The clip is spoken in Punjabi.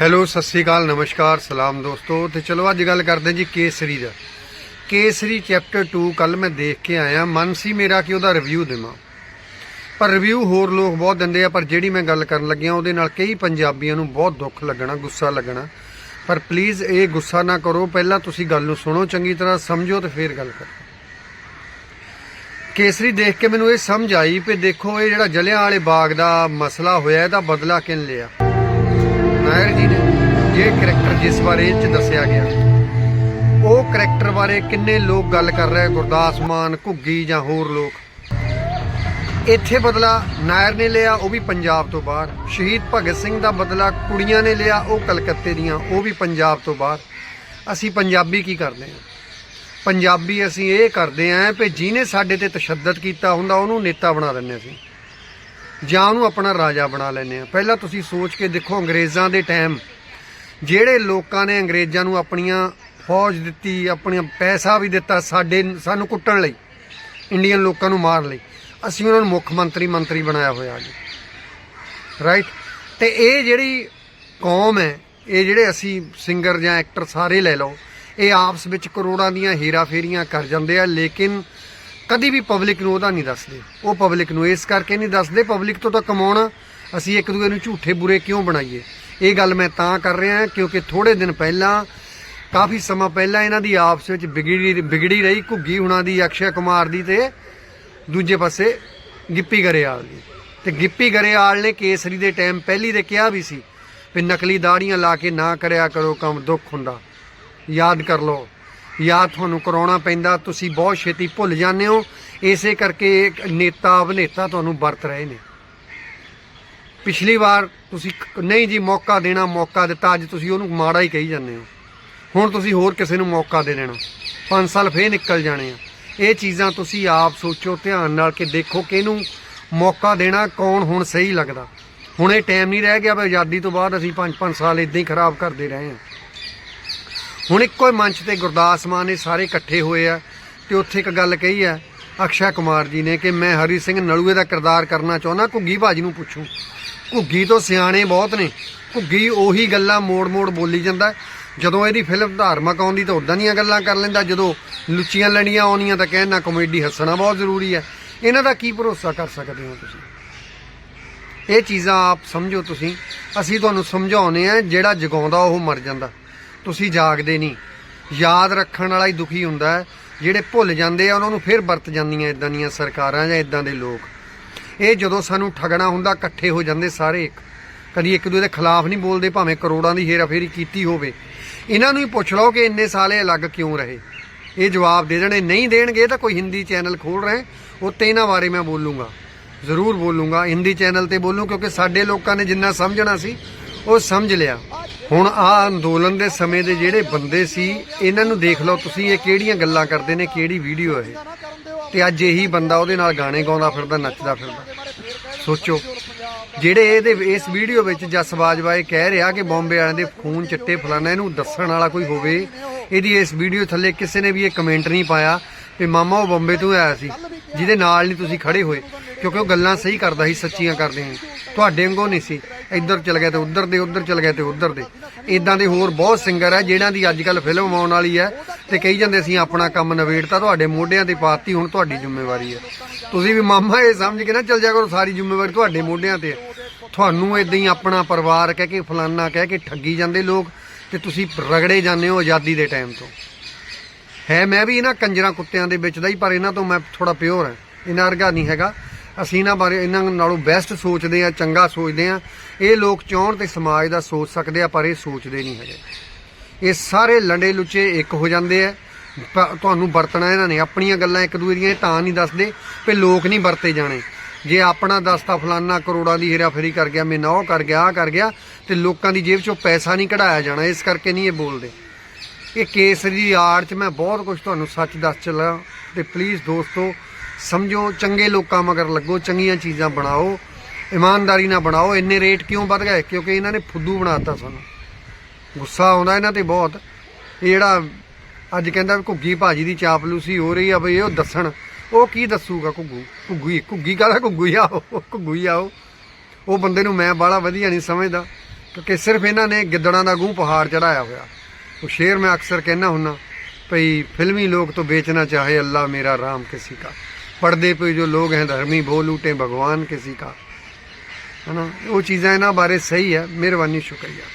ਹੈਲੋ, ਸਤਿ ਸ੍ਰੀ ਅਕਾਲ, ਨਮਸਕਾਰ, ਸਲਾਮ ਦੋਸਤੋ। ਤੇ ਚਲੋ, ਅੱਜ ਗੱਲ ਕਰਦੇ ਜੀ ਕੇਸਰੀ ਦਾ। ਕੇਸਰੀ ਚੈਪਟਰ 2 ਕੱਲ ਮੈਂ ਦੇਖ ਕੇ ਆਇਆ। ਮਨ ਸੀ ਮੇਰਾ ਕਿ ਉਹਦਾ ਰਿਵਿਊ ਦੇਵਾਂ। ਪਰ ਰਿਵਿਊ ਹੋਰ ਲੋਕ ਬਹੁਤ ਦਿੰਦੇ ਆ, ਪਰ ਜਿਹੜੀ ਮੈਂ ਗੱਲ ਕਰਨ ਲੱਗਿਆ ਉਹਦੇ ਨਾਲ ਕਈ ਪੰਜਾਬੀਆਂ ਨੂੰ ਬਹੁਤ ਦੁੱਖ ਲੱਗਣਾ, ਗੁੱਸਾ ਲੱਗਣਾ। ਪਰ ਪਲੀਜ਼ ਇਹ ਗੁੱਸਾ ਨਾ ਕਰੋ। ਪਹਿਲਾਂ ਤੁਸੀਂ ਗੱਲ ਨੂੰ ਸੁਣੋ, ਚੰਗੀ ਤਰ੍ਹਾਂ ਸਮਝੋ ਤੇ ਫੇਰ ਗੱਲ ਕਰੋ। ਕੇਸਰੀ ਦੇਖ ਕੇ ਮੈਨੂੰ ਇਹ ਸਮਝ ਆਈ ਕਿ ਦੇਖੋ, ਇਹ ਜਿਹੜਾ ਜਲਿਆਂ ਵਾਲੇ ਬਾਗ ਦਾ ਮਸਲਾ ਹੋਇਆ, ਇਹਦਾ ਬਦਲਾ ਕਿਨ ਲਿਆ? ਨਾਇਰ ਜੀ ਨੇ ਜੇ ਕਰੈਕਟਰ ਜਿਸ ਬਾਰੇ ਇਹ ਚ ਦੱਸਿਆ ਗਿਆ, ਉਹ ਕਰੈਕਟਰ ਬਾਰੇ ਕਿੰਨੇ ਲੋਕ ਗੱਲ ਕਰ ਰਹੇ ਗੁਰਦਾਸ ਮਾਨ, ਘੁੱਗੀ ਜਾਂ ਹੋਰ ਲੋਕ? ਇੱਥੇ ਬਦਲਾ ਨਾਇਰ ਨੇ ਲਿਆ, ਉਹ ਵੀ ਪੰਜਾਬ ਤੋਂ ਬਾਹਰ। ਸ਼ਹੀਦ ਭਗਤ ਸਿੰਘ ਦਾ ਬਦਲਾ ਕੁੜੀਆਂ ਨੇ ਲਿਆ, ਉਹ ਕਲਕੱਤੇ ਦੀਆਂ, ਉਹ ਵੀ ਪੰਜਾਬ ਤੋਂ ਬਾਹਰ। ਅਸੀਂ ਪੰਜਾਬੀ ਕੀ ਕਰਦੇ ਹਾਂ ਪੰਜਾਬੀ ਅਸੀਂ ਇਹ ਕਰਦੇ ਆਂ ਕਿ ਜਿਹਨੇ ਸਾਡੇ ਤੇ ਤਸ਼ੱਦਦ ਕੀਤਾ ਹੁੰਦਾ, ਉਹਨੂੰ ਨੇਤਾ ਬਣਾ ਦਿੰਦੇ ਅਸੀਂ। ਜਾਂ ਉਹਨੂੰ ਆਪਣਾ ਰਾਜਾ ਬਣਾ ਲੈਂਦੇ ਆ ਪਹਿਲਾਂ ਤੁਸੀਂ ਸੋਚ ਕੇ ਦੇਖੋ ਅੰਗਰੇਜ਼ਾਂ ਦੇ ਟਾਈਮ ਜਿਹੜੇ ਲੋਕਾਂ ਨੇ ਅੰਗਰੇਜ਼ਾਂ ਨੂੰ ਆਪਣੀਆਂ ਫੌਜ ਦਿੱਤੀ, ਆਪਣੀਆਂ ਪੈਸਾ ਵੀ ਦਿੱਤਾ ਸਾਡੇ, ਸਾਨੂੰ ਕੁੱਟਣ ਲਈ ਇੰਡੀਅਨ ਲੋਕਾਂ ਨੂੰ ਮਾਰਨ ਲਈ। ਅਸੀਂ ਉਹਨਾਂ ਨੂੰ ਮੁੱਖ ਮੰਤਰੀ ਮੰਤਰੀ ਬਣਾਇਆ ਹੋਇਆ ਜੀ। ਰਾਈਟ ਤੇ ਇਹ ਜਿਹੜੀ ਕੌਮ ਹੈ, ਇਹ ਜਿਹੜੇ ਅਸੀਂ ਸਿੰਗਰ ਜਾਂ ਐਕਟਰ ਸਾਰੇ ਲੈ ਲਓ, ਇਹ ਆਪਸ ਵਿੱਚ ਕਰੋੜਾਂ ਦੀਆਂ ਹੀਰਾ ਫੇਰੀਆਂ ਕਰ ਜਾਂਦੇ ਆ, ਲੇਕਿਨ ਕਦੀ ਵੀ ਪਬਲਿਕ ਨੂੰ ਉਹਦਾ ਨਹੀਂ ਦੱਸਦੇ। ਉਹ ਪਬਲਿਕ ਨੂੰ ਇਸ ਕਰਕੇ ਨਹੀਂ ਦੱਸਦੇ ਪਬਲਿਕ ਤੋਂ ਤਾਂ ਕਮਾਉਣਾ ਅਸੀਂ ਇੱਕ ਦੂਜੇ ਨੂੰ ਝੂਠੇ ਬੁਰੇ ਕਿਉਂ ਬਣਾਈਏ? ਇਹ ਗੱਲ ਮੈਂ ਤਾਂ ਕਰ ਰਿਹਾ ਕਿਉਂਕਿ ਥੋੜੇ ਦਿਨ ਪਹਿਲਾਂ, ਕਾਫੀ ਸਮਾਂ ਪਹਿਲਾਂ ਇਹਨਾਂ ਦੀ ਆਪਸ ਵਿੱਚ ਵਿਗੜੀ ਵਿਗੜੀ ਰਹੀ, ਘੁੱਗੀ ਹੁਣਾਂ ਦੀ, ਅਕਸ਼ੇ ਕੁਮਾਰ ਦੀ ਤੇ ਦੂਜੇ ਪਾਸੇ ਗਿੱਪੀ ਗਰੇਵਾਲ ਦੀ। ਤੇ ਗਿੱਪੀ ਗਰੇਵਾਲ ਨੇ ਕੇਸਰੀ ਦੇ ਟਾਈਮ ਪਹਿਲੀ ਦੇ ਕਿਹਾ ਵੀ ਸੀ ਵੀ ਨਕਲੀ ਦਾੜੀਆਂ ਲਾ ਕੇ ਨਾ ਕਰਿਆ ਕਰੋ ਕੰਮ ਦੁੱਖ ਹੁੰਦਾ। ਯਾਦ ਕਰ ਲਓ। ਯਾਦ ਤੁਹਾਨੂੰ ਕਰਾਉਣਾ ਪੈਂਦਾ, ਤੁਸੀਂ ਬਹੁਤ ਛੇਤੀ ਭੁੱਲ ਜਾਂਦੇ ਹੋ। ਇਸੇ ਕਰਕੇ ਨੇਤਾ, ਅਭਿਨੇਤਾ ਤੁਹਾਨੂੰ ਵਰਤ ਰਹੇ ਨੇ। ਪਿਛਲੀ ਵਾਰ ਤੁਸੀਂ ਨਹੀਂ ਜੀ, ਮੌਕਾ ਦੇਣਾ, ਮੌਕਾ ਦਿੱਤਾ, ਅੱਜ ਤੁਸੀਂ ਉਹਨੂੰ ਮਾੜਾ ਹੀ ਕਹੀ ਜਾਂਦੇ ਹੋ। ਹੁਣ ਤੁਸੀਂ ਹੋਰ ਕਿਸੇ ਨੂੰ ਮੌਕਾ ਦੇ ਦੇਣਾ। 5 ਸਾਲ ਫੇਰ ਨਿਕਲ ਜਾਣੇ ਆ। ਇਹ ਚੀਜ਼ਾਂ ਤੁਸੀਂ ਆਪ ਸੋਚੋ, ਧਿਆਨ ਨਾਲ ਕਿ ਦੇਖੋ ਕਿ ਇਹਨੂੰ ਮੌਕਾ ਦੇਣਾ, ਕੌਣ ਹੁਣ ਸਹੀ ਲੱਗਦਾ। ਹੁਣ ਇਹ ਟਾਈਮ ਨਹੀਂ ਰਹਿ ਗਿਆ ਵੀ ਆਜ਼ਾਦੀ ਤੋਂ ਬਾਅਦ ਅਸੀਂ 5-5 ਸਾਲ ਇਦਾਂ ਹੀ ਖਰਾਬ ਕਰਦੇ ਰਹੇ ਹਾਂ। ਹੁਣ ਇੱਕੋ ਹੀ ਮੰਚ ਤੇ ਗੁਰਦਾਸ ਮਾਨ ਨੇ ਸਾਰੇ ਇਕੱਠੇ ਹੋਏ ਆ ਤੇ ਉੱਥੇ ਇੱਕ ਗੱਲ ਕਹੀ ਆ, ਅਕਸ਼ਾ ਕੁਮਾਰ ਜੀ ਨੇ ਕਿ ਮੈਂ ਹਰੀ ਸਿੰਘ ਨਲੂਏ ਦਾ ਕਿਰਦਾਰ ਕਰਨਾ ਚਾਹੁੰਦਾ, ਘੁੱਗੀ ਭਾਜੀ ਨੂੰ ਪੁੱਛੂ। ਘੁੱਗੀ ਤੋਂ ਸਿਆਣੇ ਬਹੁਤ ਨੇ। ਘੁੱਗੀ ਉਹੀ ਗੱਲਾਂ ਮੋੜ-ਮੋੜ ਬੋਲੀ ਜਾਂਦਾ। ਜਦੋਂ ਇਹਦੀ ਫਿਲਮ ਧਾਰਮਿਕ ਆਉਂਦੀ ਤਾਂ ਉਦਾਂ ਦੀਆਂ ਗੱਲਾਂ ਕਰ ਲੈਂਦਾ, ਜਦੋਂ ਲੁੱਚੀਆਂ ਲੜੀਆਂ ਆਉਣੀਆਂ ਤਾਂ ਕਹਿਣਾ ਕਮੇਡੀ ਹੱਸਣਾ ਬਹੁਤ ਜ਼ਰੂਰੀ ਹੈ ਇਹਨਾਂ ਦਾ ਕੀ ਭਰੋਸਾ ਕਰ ਸਕਦੇ ਹੋ ਤੁਸੀਂ? ਇਹ ਚੀਜ਼ਾਂ ਆਪ ਸਮਝੋ ਤੁਸੀਂ। ਅਸੀਂ ਤੁਹਾਨੂੰ ਸਮਝਾਉਨੇ ਆ ਜਿਹੜਾ ਜਗਾਉਂਦਾ ਉਹ ਮਰ ਜਾਂਦਾ। ਤੁਸੀਂ ਜਾਗਦੇ ਨਹੀਂ। ਯਾਦ ਰੱਖਣ ਵਾਲਾ ਹੀ ਦੁਖੀ ਹੁੰਦਾ ਹੈ। ਜਿਹੜੇ ਭੁੱਲ ਜਾਂਦੇ ਆ, ਉਹਨਾਂ ਨੂੰ ਫਿਰ ਵਰਤ ਜਾਂਦੀਆਂ ਇਦਾਂ ਦੀਆਂ ਸਰਕਾਰਾਂ ਜਾਂ ਇਦਾਂ ਦੇ ਲੋਕ। ਇਹ ਜਦੋਂ ਸਾਨੂੰ ਠਗਣਾ ਹੁੰਦਾ, ਇਕੱਠੇ ਹੋ ਜਾਂਦੇ ਸਾਰੇ ਇੱਕ। ਕਦੀ ਇੱਕ ਦੂਜੇ ਦੇ ਖਿਲਾਫ ਨਹੀਂ ਬੋਲਦੇ, ਭਾਵੇਂ ਕਰੋੜਾਂ ਦੀ ਹੇਰਾਫੇਰੀ ਕੀਤੀ ਹੋਵੇ। ਇਹਨਾਂ ਨੂੰ ਹੀ ਪੁੱਛ ਲਓ ਕਿ ਇੰਨੇ ਸਾਲ ਇਹ ਅਲੱਗ ਕਿਉਂ ਰਹੇ। ਇਹ ਜਵਾਬ ਦੇ ਦੇਣੇ ਨਹੀਂ ਦੇਣਗੇ ਤਾਂ ਕੋਈ ਹਿੰਦੀ ਚੈਨਲ ਖੋਲ ਰਹੇ। ਉੱਤੇ ਇਹਨਾਂ ਬਾਰੇ ਮੈਂ ਬੋਲੂੰਗਾ। ਜ਼ਰੂਰ ਬੋਲੂੰਗਾ। ਹਿੰਦੀ ਚੈਨਲ ਤੇ ਬੋਲੂੰ, ਕਿਉਂਕਿ ਸਾਡੇ ਲੋਕਾਂ ਨੇ ਜਿੰਨਾ ਸਮਝਣਾ ਸੀ ਉਹ ਸਮਝ ਲਿਆ। ਹੁਣ ਆ ਅੰਦੋਲਨ ਦੇ ਸਮੇਂ ਦੇ ਜਿਹੜੇ ਬੰਦੇ ਸੀ, ਇਹਨਾਂ ਨੂੰ ਦੇਖ ਲਓ ਤੁਸੀਂ ਇਹ ਕਿਹੜੀਆਂ ਗੱਲਾਂ ਕਰਦੇ ਨੇ, ਕਿਹੜੀ ਵੀਡੀਓ ਹੈ ਇਹ। ਤੇ ਅੱਜ ਇਹੀ ਬੰਦਾ ਉਹਦੇ ਨਾਲ ਗਾਣੇ ਗਾਉਂਦਾ ਫਿਰਦਾ, ਨੱਚਦਾ ਫਿਰਦਾ। ਸੋਚੋ, ਜਿਹੜੇ ਇਹਦੇ ਇਸ ਵੀਡੀਓ ਵਿੱਚ ਜਸ ਬਾਜਵਾ ਇਹ ਕਹਿ ਰਿਹਾ ਕਿ ਬੰਬੇ ਵਾਲਿਆਂ ਦੇ ਖੂਨ ਚਿੱਟੇ ਫਲਾਣਾ ਇਹਨੂੰ ਦੱਸਣ ਵਾਲਾ ਕੋਈ ਹੋਵੇ, ਇਹਦੀ ਇਸ ਵੀਡੀਓ ਥੱਲੇ ਕਿਸੇ ਨੇ ਵੀ ਇਹ ਕਮੈਂਟ ਨਹੀਂ ਪਾਇਆ ਵੀ ਮਾਮਾ ਉਹ ਬੰਬੇ ਤੋਂ ਆਇਆ ਸੀ, ਜਿਹਦੇ ਨਾਲ ਨਹੀਂ ਤੁਸੀਂ ਖੜੇ ਹੋਏ, ਕਿਉਂਕਿ ਉਹ ਗੱਲਾਂ ਸਹੀ ਕਰਦਾ ਸੀ, ਸੱਚੀਆਂ ਕਰਦੇ ਸੀ ਤੁਹਾਡੇ ਵਾਂਗੂ ਨਹੀਂ ਸੀ। ਇੱਧਰ ਚਲ ਗਿਆ ਤੇ ਉੱਧਰ ਦੇ, ਉੱਧਰ ਚਲ ਗਿਆ ਤੇ ਉੱਧਰ ਦੇ। ਇਦਾਂ ਦੇ ਹੋਰ ਬਹੁਤ ਸਿੰਗਰ ਹੈ ਜਿਹੜਾਂ ਦੀ ਅੱਜ ਕੱਲ ਫਿਲਮ ਆਉਣ ਵਾਲੀ ਹੈ ਤੇ ਕਹੀ ਜਾਂਦੇ ਅਸੀਂ ਆਪਣਾ ਕੰਮ ਨਵੇੜਤਾ ਤੁਹਾਡੇ ਮੋਢਿਆਂ ਤੇ ਪਾਤੀ, ਹੁਣ ਤੁਹਾਡੀ ਜ਼ਿੰਮੇਵਾਰੀ ਹੈ ਤੁਸੀਂ ਵੀ ਮਾਮਾ ਇਹ ਸਮਝ ਕੇ ਨਾ ਚੱਲ ਜਾ ਕਰੋ, ਸਾਰੀ ਜ਼ਿੰਮੇਵਾਰੀ ਤੁਹਾਡੇ ਮੋਢਿਆਂ ਤੇ ਹੈ। ਤੁਹਾਨੂੰ ਇਦਾਂ ਹੀ ਆਪਣਾ ਪਰਿਵਾਰ ਕਹਿ ਕੇ, ਫਲਾਨਾ ਕਹਿ ਕੇ ਠੱਗੀ ਜਾਂਦੇ ਲੋਕ, ਤੇ ਤੁਸੀਂ ਰਗੜੇ ਜਾਂਦੇ ਹੋ ਆਜ਼ਾਦੀ ਦੇ ਟਾਈਮ ਤੋਂ। ਹੈ, ਮੈਂ ਵੀ ਇਹਨਾਂ ਕੰਜਰਾਂ ਕੁੱਤਿਆਂ ਦੇ ਵਿੱਚ ਦਾ ਹੀ, ਪਰ ਇਹਨਾਂ ਤੋਂ ਮੈਂ ਥੋੜਾ ਪਿਓਰ ਹਾਂ ਇਹਨਾਂ ਵਰਗਾ ਨਹੀਂ ਹੈਗਾ। ਅਸੀਂ ਇਹਨਾਂ ਬਾਰੇ ਇਹਨਾਂ ਨਾਲੋਂ ਬੈਸਟ ਸੋਚਦੇ ਆ ਚੰਗਾ ਸੋਚਦੇ ਆ ਇਹ ਲੋਕ ਚਾਹਣ ਤੇ ਸਮਾਜ ਦਾ ਸੋਚ ਸਕਦੇ ਆ, ਪਰ ਇਹ ਸੋਚਦੇ ਨਹੀਂ ਹੈਗੇ। ਇਹ ਸਾਰੇ ਲੰਡੇ ਲੁੱਚੇ ਇੱਕ ਹੋ ਜਾਂਦੇ ਆ। ਪ- ਤੁਹਾਨੂੰ ਵਰਤਣਾ ਇਹਨਾਂ ਨੇ। ਆਪਣੀਆਂ ਗੱਲਾਂ ਇੱਕ ਦੂਜੇ ਦੀਆਂ ਤਾਂ ਨਹੀਂ ਦੱਸਦੇ ਵੀ ਲੋਕ ਨਹੀਂ ਵਰਤੇ ਜਾਣੇ। ਜੇ ਆਪਣਾ ਦਸਤਾ ਫਲਾਨਾ ਕਰੋੜਾਂ ਦੀ ਹੇਰਾਫੇਰੀ ਕਰ ਗਿਆ ਮੈਨਾਂ ਉਹ ਕਰ ਗਿਆ ਆ ਕਰ ਗਿਆ, ਤੇ ਲੋਕਾਂ ਦੀ ਜੇਬ ਚੋਂ ਪੈਸਾ ਨਹੀਂ ਕਢਾਇਆ ਜਾਣਾ। ਇਸ ਕਰਕੇ ਨਹੀਂ ਇਹ ਬੋਲਦੇ। ਇਹ ਕੇਸ ਦੀ ਆੜ 'ਚ ਮੈਂ ਬਹੁਤ ਕੁਝ ਤੁਹਾਨੂੰ ਸੱਚ ਦੱਸ ਚੱਲਾਂ। ਤੇ ਪਲੀਜ਼ ਦੋਸਤੋ ਸਮਝੋ, ਚੰਗੇ ਲੋਕਾਂ ਮਗਰ ਲੱਗੋ, ਚੰਗੀਆਂ ਚੀਜ਼ਾਂ ਬਣਾਓ, ਇਮਾਨਦਾਰੀ ਨਾਲ ਬਣਾਓ, ਇੰਨੇ ਰੇਟ ਕਿਉਂ ਵੱਧ ਗਏ? ਕਿਉਂਕਿ ਇਹਨਾਂ ਨੇ ਫੁੱਦੂ ਬਣਾਤਾ ਸਾਨੂੰ। ਗੁੱਸਾ ਆਉਂਦਾ ਇਹਨਾਂ ਤੇ ਬਹੁਤ। ਇਹ ਜਿਹੜਾ ਅੱਜ ਕਹਿੰਦਾ ਵੀ ਘੁੱਗੀ ਭਾਜੀ ਦੀ ਚਾਪਲੂਸੀ ਹੋ ਰਹੀ ਆ ਬਈ ਉਹ ਦੱਸਣ। ਉਹ ਕੀ ਦੱਸੂਗਾ ਘੁੱਗੂ? ਘੁੱਗੀ ਘੁੱਗੀ ਕਾਹਦਾ ਘੁੱਗੂ ਆਓ? ਘੁੱਗੂ ਆ ਉਹ ਉਹ ਬੰਦੇ ਨੂੰ ਮੈਂ ਬਾਲਾ ਵਧੀਆ ਨਹੀਂ ਸਮਝਦਾ, ਕਿਉਂਕਿ ਸਿਰਫ ਇਹਨਾਂ ਨੇ ਗਿੱਦੜਾਂ ਦਾ ਗੂੰ ਪਹਾੜ ਚੜਾਇਆ ਹੋਇਆ। ਉਹ ਸ਼ੇਰ ਮੈਂ ਅਕਸਰ ਕਹਿਣਾ ਹੁੰਨਾ, ਭਈ ਫਿਲਮੀ ਲੋਕ ਤੋਂ ਵੇਚਣਾ ਚਾਹੇ ਅੱਲਾ, ਮੇਰਾ, ਰਾਮ, ਕਿਸੇ ਦਾ। पढ़दे पे जो लोग हैं धर्मी वो लूटें भगवान किसी का है ना वो चीज़ें ना बारे सही है मेहरबानी शुक्रिया